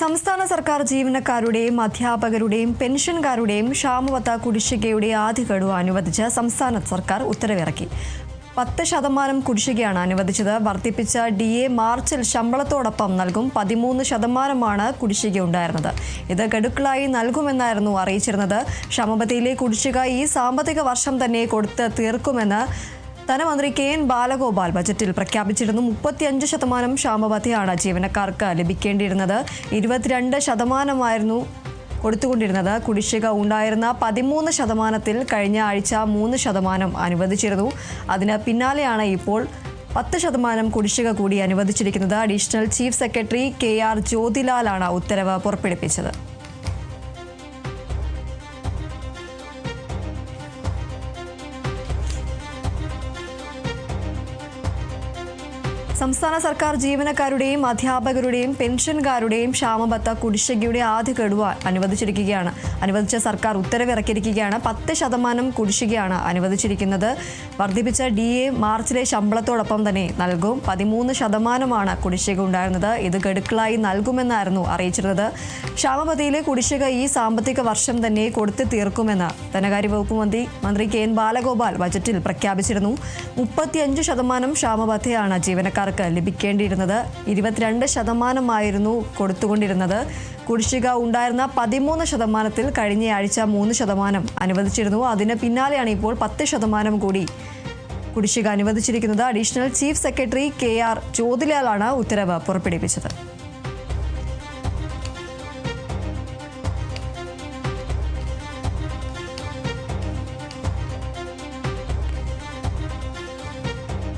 സംസ്ഥാന സർക്കാർ ജീവനക്കാരുടെയും അധ്യാപകരുടെയും പെൻഷൻകാരുടെയും ക്ഷാമബത്ത കുടിശ്ശികയുടെ ആദ്യ ഗഡു അനുവദിച്ച് സംസ്ഥാന സർക്കാർ ഉത്തരവിറക്കി. പത്ത് ശതമാനം കുടിശ്ശികയാണ് അനുവദിച്ചത്. വർദ്ധിപ്പിച്ച ഡി എ മാർച്ചിൽ ശമ്പളത്തോടൊപ്പം നൽകും പതിമൂന്ന് ശതമാനമാണ് കുടിശ്ശിക ഉണ്ടായിരുന്നത്. ഇത് ഗഡുക്കളായി നൽകുമെന്നായിരുന്നു അറിയിച്ചിരുന്നത്. ക്ഷമപതിയിലെ കുടിശ്ശിക ഈ സാമ്പത്തിക വർഷം തന്നെ കൊടുത്ത് തീർക്കുമെന്ന് ധനമന്ത്രി കെ എൻ ബാലഗോപാൽ ബജറ്റിൽ പ്രഖ്യാപിച്ചിരുന്നു മുപ്പത്തിയഞ്ച് ശതമാനം ക്ഷാമബത്തയാണ് ജീവനക്കാർക്ക് ലഭിക്കേണ്ടിയിരുന്നത്. ഇരുപത്തിരണ്ട് ശതമാനമായിരുന്നു കൊടുത്തുകൊണ്ടിരുന്നത്. കുടിശ്ശിക ഉണ്ടായിരുന്ന പതിമൂന്ന് ശതമാനത്തിൽ കഴിഞ്ഞ ആഴ്ച മൂന്ന് ശതമാനം അനുവദിച്ചിരുന്നു. അതിന് പിന്നാലെയാണ് ഇപ്പോൾ പത്ത് ശതമാനം കുടിശ്ശിക കൂടി അനുവദിച്ചിരിക്കുന്നത്. Additional chief secretary K R ജ്യോതിലാലാണ് ഉത്തരവ് പുറപ്പെടുവിച്ചത്. സംസ്ഥാന സർക്കാർ ജീവനക്കാരുടെയും അധ്യാപകരുടെയും പെൻഷൻകാരുടെയും ക്ഷാമബത്ത കുടിശ്ശികയുടെ ആദ്യ കെടുവ അനുവദിച്ചിരിക്കുകയാണ്. അനുവദിച്ച സർക്കാർ ഉത്തരവിറക്കിയിരിക്കുകയാണ്. പത്ത് ശതമാനം കുടിശ്ശികയാണ് അനുവദിച്ചിരിക്കുന്നത്. വർദ്ധിപ്പിച്ച ഡി എ മാർച്ചിലെ ശമ്പളത്തോടൊപ്പം തന്നെ നൽകും. പതിമൂന്ന് ശതമാനമാണ് കുടിശ്ശിക ഉണ്ടായിരുന്നത്. ഇത് ഗഡുക്കളായി നൽകുമെന്നായിരുന്നു അറിയിച്ചിരുന്നത്. ക്ഷാമബത്തയിലെ കുടിശ്ശിക ഈ സാമ്പത്തിക വർഷം തന്നെ കൊടുത്തു തീർക്കുമെന്ന് ധനകാര്യ വകുപ്പ് മന്ത്രി മന്ത്രി കെ എൻ ബാലഗോപാൽ ബജറ്റിൽ പ്രഖ്യാപിച്ചിരുന്നു. മുപ്പത്തിയഞ്ച് ശതമാനം ക്ഷാമബത്തയാണ് ജീവനക്കാർക്ക് ലഭിക്കേണ്ടിയിരുന്നത്. ഇരുപത്തിരണ്ട് ശതമാനമായിരുന്നു കൊടുത്തുകൊണ്ടിരുന്നത്. കുടിശ്ശിക ഉണ്ടായിരുന്ന പതിമൂന്ന് ശതമാനത്തിൽ കഴിഞ്ഞയാഴ്ച മൂന്ന് ശതമാനം അനുവദിച്ചിരുന്നു. അതിന് പിന്നാലെയാണ് ഇപ്പോൾ പത്ത് ശതമാനം കൂടി കുടിശ്ശിക അനുവദിച്ചിരിക്കുന്നത്. Additional chief secretary K R ജ്യോതിലാലാണ് ഉത്തരവ് പുറപ്പെടുവിച്ചത്.